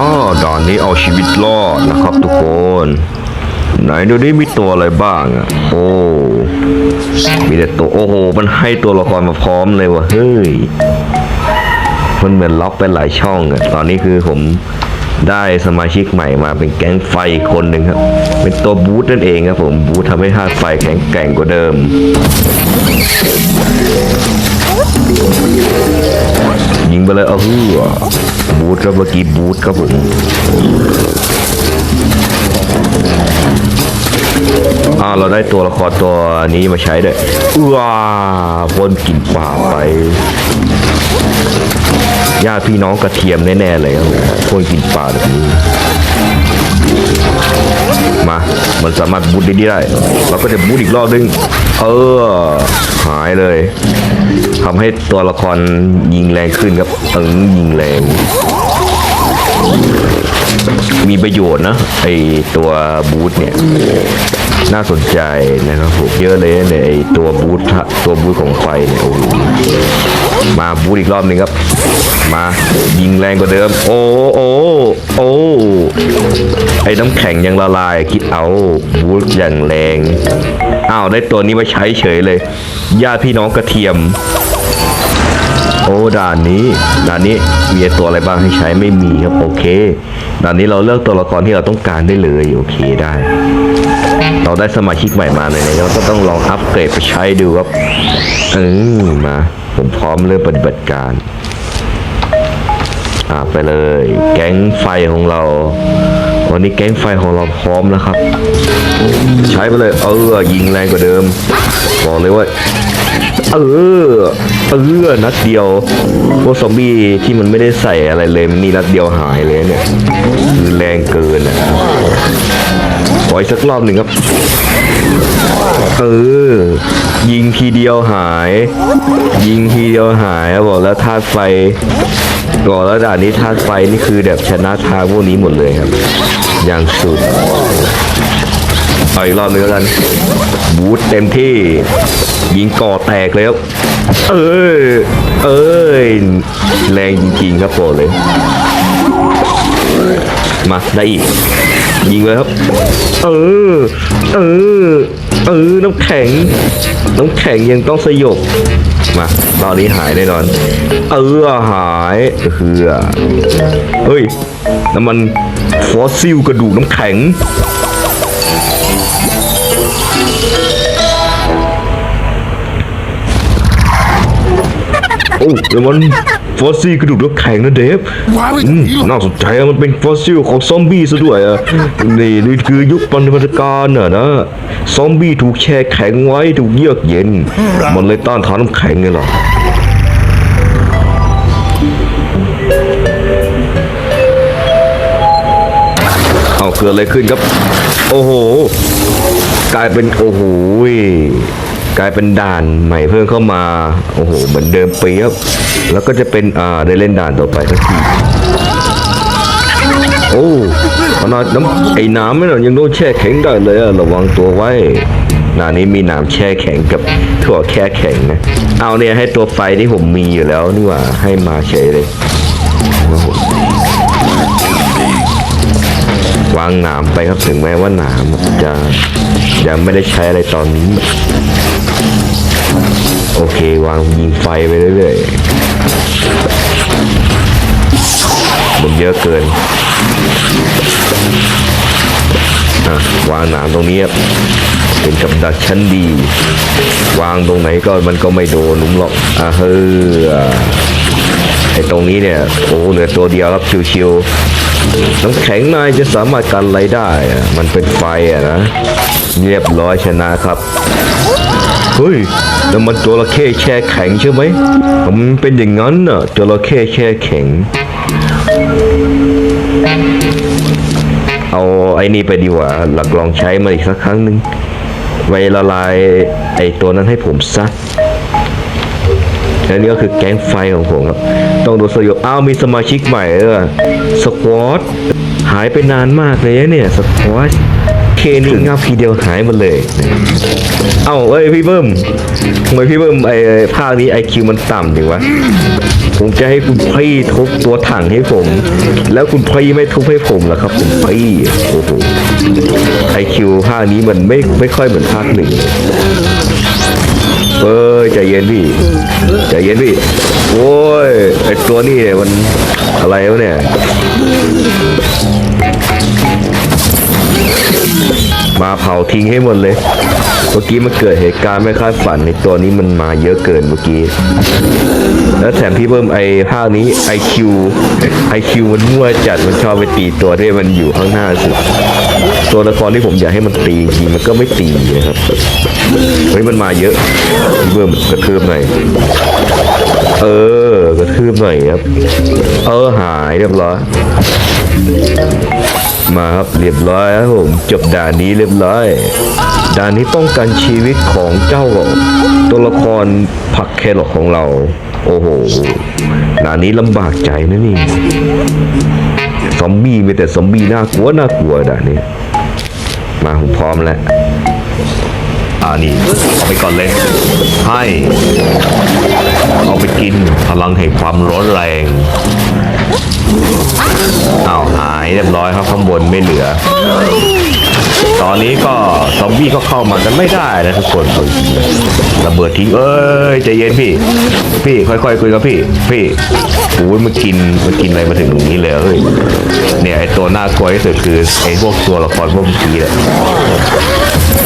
อ๋อด่านนี้เอาชีวิตรอดนะครับทุกคน ไหนดูนี่มีตัวอะไรบ้างอะ โอ้ มีแต่ตัว โอ้โห มันให้ตัวละครมาพร้อมเลยวะเฮ้ย มันเหมือนล็อกเป็นหลายช่องอะตอนนี้คือผมได้สมาชิกใหม่มาเป็นแก๊งไฟคนหนึ่งครับ เป็นตัวบูธนั่นเองครับผม บูธทำให้ธาตุไฟแข็งแกร่งกว่าเดิม ยิงไปเลยเอาฮือบูธครับเมื่อกี้บูธครับผมอ่าเราได้ตัวละครตัวนี้มาใช้ด้วยว้าพ่นกลิ่นป่าไปญาติพี่น้องกระเทียมแน่ๆเลยครับพ่นกลิ่นป่าแบบนี้มา มันสามารถบูทได้ได้ เราก็จะบูทอีกรอบนึง เออ หายเลย ทำให้ตัวละครยิงแรงขึ้นครับตึงยิงแรง มีประโยชน์นะไอตัวบูทเนี่ย น่าสนใจนะครับผมเยอะเลยเนี่ยไอตัวบูทตัวบูทของไฟเนี่ยโอ้โหมาบูทอีกรอบหนึ่งครับ มา ยิงแรงกว่าเดิม โอ้โอ้โอ้ไอ้น้ำแข็งยังละลายคิดเอาบูทอย่างแรงอ้าวได้ตัวนี้มาใช้เฉยเลยญาติพี่น้องกระเทียม โอ้ด่านนี้ด่านนี้มีตัวอะไรบ้างให้ใช้ไม่มีครับโอเคด่านนี้เราเลือกตัวละครที่เราต้องการได้เลยโอเคได้ เราได้สมาชิกใหม่มาเลยเราก็ต้องลองอัปเกรดไปใช้ดูครับเออมาผมพร้อมเริ่มปฏิบัติการ อ่าไปเลย แก๊งไฟของเรา วันนี้แก๊งไฟของเราพร้อมแล้วครับ ใช้ไปเลย เออ ยิงแรงกว่าเดิม บอกเลยว่า เออ เออ นัดเดียว พวกซอมบี้ที่มันไม่ได้ใส่อะไรเลยมันนี่นัดเดียวหายเลยเนี่ยคือแรงเกินอะขออีกสักรอบหนึ่งครับ เออ ยิงทีเดียวหาย ยิงทีเดียวหายบอกแล้วธาตุไฟ บอกแล้วด่านนี้ธาตุไฟนี่คือแบบชนะทางพวกนี้หมดเลยครับ อย่างสุดเอาอีกรอบหนึงแล้วกัน บูทเต็มที่ ยิงก่อแตกเลยครับเอ้ยเอ้ย แรงจริงๆครับบอกเลย มา ได้อีก ยิงเลยครับ เออ เออ เออ น้ำแข็ง น้ำแข็งยังต้องสยบ มา ตอนนี้หายแน่นอน เออหายคือเฮ้ยน้ำมันฟอสซิลกระดูกน้ำแข็ง โอ้แต่มัน ฟอสซิลกระดูกน้ำแข็งนะเดฟ Why would อืม you? น่าสนใจอะมันเป็นฟอสซิลของซอมบี้ซะด้วยอะนี่นี่คือยุคปฏิบัติการอะนะ ซอมบี้ถูกแช่แข็งไว้ถูกเยือกเย็น มันเลยต้านทานน้ำแข็งไงล่ะเอาเกิดอะไรขึ้นครับ โอ้โห กลายเป็นโอ้โหย กลายเป็นด่านใหม่เพิ่มเข้ามา โอ้โห เหมือนเดิมเปียบ แล้วก็จะเป็น อ่า ได้เล่นด่านต่อไปสักทีโอ้ขนาดน้ำไอ้น้ำไม่หรอยังโดนแช่แข็งได้เลยอะระวังตัวไว้หนานี้มีน้ำแช่แข็งกับถั่วแค่แข็งนะ เอาเนี่ยให้ตัวไฟที่ผมมีอยู่แล้วนี่ว่าให้มาเฉยเลยโอ้โหวางหนามไปครับถึงแม้ว่าหนามจะยังไม่ได้ใช้อะไรตอนนี้ โอเควางยิงไฟไปเรื่อยๆมันเยอะเกินอะวางหนามตรงนี้ครับเป็นกับดักชั้นดี วางตรงไหนก็มันก็ไม่โดนหนุ่มหรอกอะเฮ้อไอตรงนี้เนี่ย โอ้เหลือตัวเดียวรับชิวๆน้ำแข็งนายจะสามารถกันอะไรได้ มันเป็นไฟอะนะ เรียบร้อยชนะครับ เฮ้ยแล้วมันจระเข้แช่แข็งใช่ไหมมันเป็นอย่างนั้นน่ะจระเข้แช่แข็ง เอาไอ้นี่ไปดีกว่า หลักลองใช้มาอีกสักครั้งหนึ่งไว้ละลายไอ้ตัวนั้นให้ผมซะและนี่ก็คือแก๊งไฟของผมครับ ต้องดูสยบอ้าวมีสมาชิกใหม่เออสควอตหายไปนานมากเลยเนี่ยสควอต เคนี่งับทีเดียวหายหมดเลย เอ้าเอ้ยพี่เบิ้มทำไมพี่เบิ้มไอ้ภาคนี้ไอคิวมันต่ำจังวะ ผมจะให้คุณพี่ทุบตัวถังให้ผม แล้วคุณพี่ไม่ทุบให้ผมหรอครับคุณพี่โอ้โหไอคิวภาคนี้มันไม่ไม่ค่อยเหมือนภาคหนึ่งเอ้ยใจเย็นพี่ใจเย็นพี่ โอ้ยไอตัวนี้เนี่ยมันอะไรวะเนี่ย มาเผาทิ้งให้หมดเลย เมื่อกี้มันเกิดเหตุการณ์ไม่คาดฝันในตัวนี้มันมาเยอะเกินเมื่อกี้ แล้วแถมพี่เบิ้มไอ้ภาคนี้ IQ IQ มันมั่วจัดมันชอบไปตีตัวที่มันอยู่ข้างหน้าสุด ตัวละครที่ผมอยากให้มันตีจริงมันก็ไม่ตีนะครับ เฮ้ยมันมาเยอะ พี่เบิ้มกระทืบหน่อย เออ ทืบหน่อยครับ เออหายเรียบร้อย มาครับเรียบร้อยครับผมจบด่านนี้เรียบร้อยด่านนี้ป้องกันชีวิตของเจ้าตัวละครผักแครอทของเรา โอ้โหด่านนี้ลำบากใจนะนี่ซอมบี้มีแต่ซอมบี้น่ากลัวน่ากลัวด่านนี้ มาผมพร้อมแล้วอ่านี่เอาไปก่อนเลยให้เอาไปกิน ลังแห่งความร้อนแรงอ้าวหายเรียบร้อยครับข้างบนไม่เหลือ ตอนนี้ก็ซอมบี้ก็เข้ามากันไม่ได้นะทุกคนระเบิดทิ้งเอ้ยใจเย็นพี่ พี่ค่อยๆคุยกับพี่ พี่โอ้ยมันกินมันกินอะไรมาถึงตรงนี้เลยเฮ้ยเนี่ยไอตัวน่ากลัวที่สุดคือไอพวกตัวละครพวกเมื่อกี้แหละ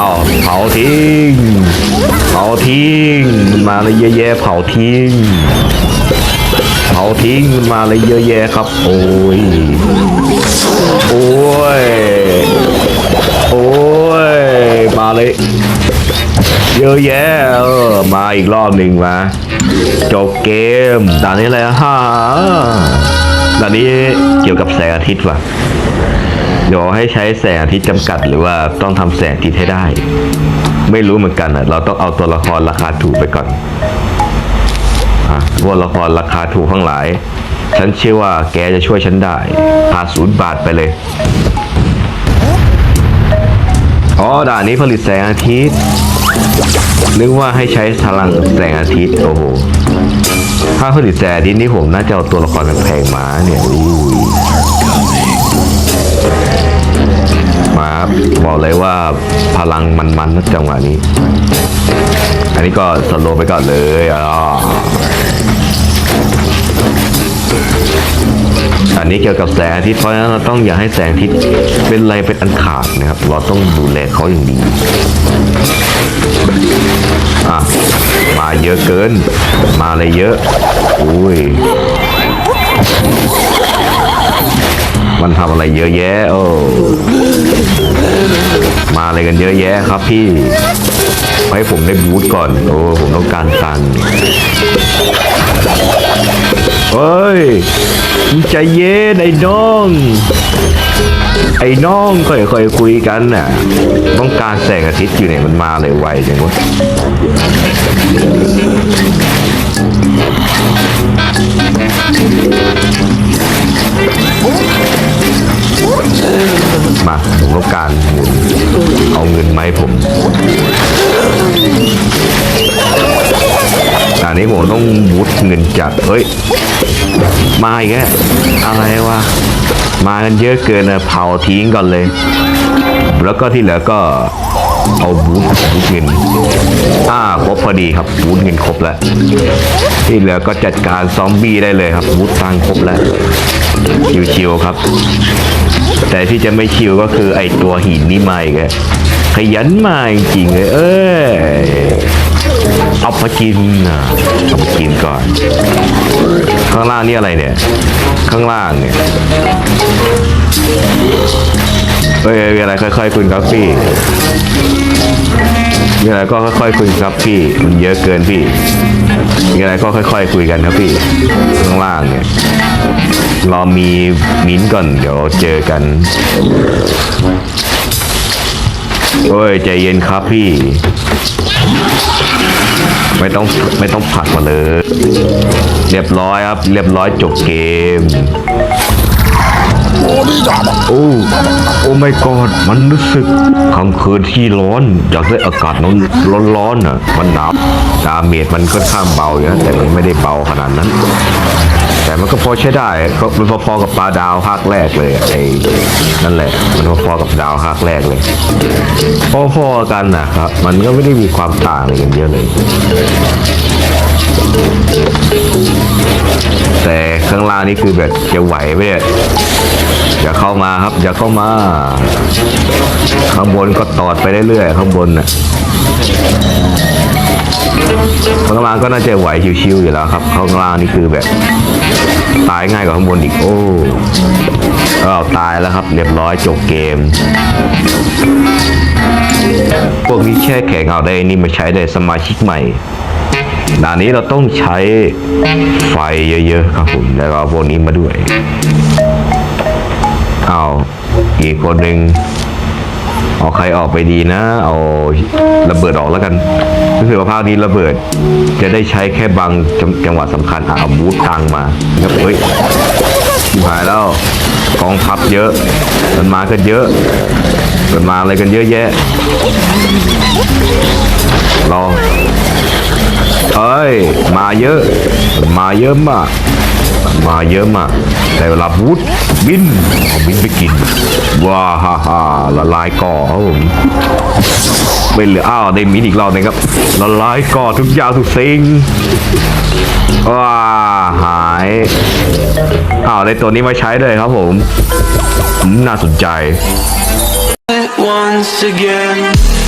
อ้าวเผาทิ้งเผาทิ้งมันมาเลยเยอะแยะเผาทิ้ง เผาทิ้งมาเลยเยอะแยะครับ โอ้ย โอ้ย โอ้ย มาเลย เยอะแยะเออมาอีกรอบหนึ่งมาจบเกมด่านนี้อะไรอะด่านนี้เกี่ยวกับแสงอาทิตย์ว่ะเดี๋ยวให้ใช้แสงอาทิตย์จำกัด หรือว่าต้องทำแสงอาทิตย์ให้ได้ ไม่รู้เหมือนกันอะ เราต้องเอาตัวละครราคาถูกไปก่อน วกละครราคาถูกทั้งหลาย ฉันเชื่อว่าแกจะช่วยฉันได้พาศูนย์บาทไปเลย อ๋อด่านนี้ผลิตแสงอาทิตย์ นึกว่าให้ใช้พลังแสงอาทิตย์ โอ้โห ถ้าผลิตแสงอาทิตย์นี่ผมน่าจะเอาตัวละครแพงมาเนี่ยอุ้ยมาบอกเลยว่าพลังมันๆนะจังหวะนี้ นนี้ก็สโลไปก่อนเลยอ่าอันนี้เกี่ยวกับแสงอาทิตย์เพราะฉะนั้นเราต้องอย่าให้แสงอาทิตย์เป็นไรเป็นอันขาดนะครับ เราต้องดูแลเขาอย่างดีอะมาเยอะเกิน มาเลยเยอะอุ้ยมันทำอะไรเยอะแยะ โอ้ มาอะไรกันเยอะแยะครับพี่ ให้ผมได้บูทก่อน โอ้ ผมต้องการตังค์เฮ้ยใจเย็นไอ้น้อง ไอ้น้องค่อยๆคุยกันน่ะ ต้องการแสงอาทิตย์อยู่เนี่ยมันมาเลยไวจังวะมาผมต้องการเงินเอาเงินไหมผม อันนี้ผมต้องบูทเงินจัด เฮ้ย มาอีกแล้วอะไรวะ มากันเยอะเกินนะเผาทิ้งก่อนเลย แล้วก็ที่เหลือก็เอาบูทบูทเงินอ่าครบพอดีครับบูทเงินครบแล้ว ที่เหลือก็จัดการซอมบี้ได้เลยครับบูทตังค์ครบแล้วชิวๆครับ แต่ที่จะไม่ชิวก็คือไอตัวหินนี่มาอีกแล้ว ขยันมาจริงเลยเอ้ยเอามากินนะเอามากินก่อน ข้างล่างนี่อะไรเนี่ย ข้างล่างเนี่ยเฮ้ยมีอะไรค่อยๆคุยครับพี่มีอะไรก็ค่อยๆคุยครับพี่ มันเยอะเกินพี่มีอะไรก็ค่อยๆคุยกันครับพี่ ข้างล่างเนี่ย รอมีมิ้นก่อน เดี๋ยวเจอกัน โอ้ยใจเย็นครับพี่ ไม่ต้องไม่ต้องผลักมาเลย เรียบร้อยครับ เรียบร้อยจบเกม โอ้ โอ้ไม่กอด มันรู้สึกค่ำคืนที่ร้อน อยากได้อากาศร้อนร้อนๆน่ะ มันหนาวดาเมจมันค่อนข้างเบาอยู่นะ แต่มันไม่ได้เบาขนาดนั้น แต่มันก็พอใช้ได้ ก็มันพอๆกับปลาดาวภาคแรกเลยอะไอ้นั่นแหละ มันพอๆกับดาวภาคแรกเลย พอๆกันนะครับ มันก็ไม่ได้มีความต่างอะไรกันเยอะเลยแต่ข้างล่างนี่คือแบบจะไหวไหมเนี่ย อย่าเข้ามาครับ อย่าเข้ามา ข้างบนก็ตอดไปเรื่อยๆข้างบนน่ะข้างล่างก็น่าจะไหวชิวๆอยู่แล้วครับข้างล่างนี่คือแบบตายง่ายกว่าข้างบนอีกโอ้อ้าตายแล้วครับ เรียบร้อยจบเกม พวกนี้แช่แข็งเอาได้นี่มาใช้ได้สมาชิกใหม่ด่านนี้เราต้องใช้ไฟเยอะๆครับผมแล้วก็เอาพวกนี้มาด้วย อาอีกคนหนึ่งเอาใครออกไปดีนะ เอาระเบิดออกแล้วกันรู้สึกว่าภาคนี้ระเบิด จะได้ใช้แค่บางจจังหวะสำคัญอาบูทตังมาครับเฮ้ยหายแล้วกองทัพเยอะ มันมากันเยอะมันมาอะไรกันเยอะแยะรอเอ้ย มาเยอะ มาเยอะมาก มาเยอะมาก แต่เวลาบูทบินเอาบินไปกิน ว้าฮ่าฮ่าละลายก่อครับผมไม่เหลืออ้าวได้มินอีกรอบนึงครับละลายก่อทุกอย่างทุกสิ่งว้าหายอ้าวได้ตัวนี้มาใช้เลยครับผมน่าสนใจ once again.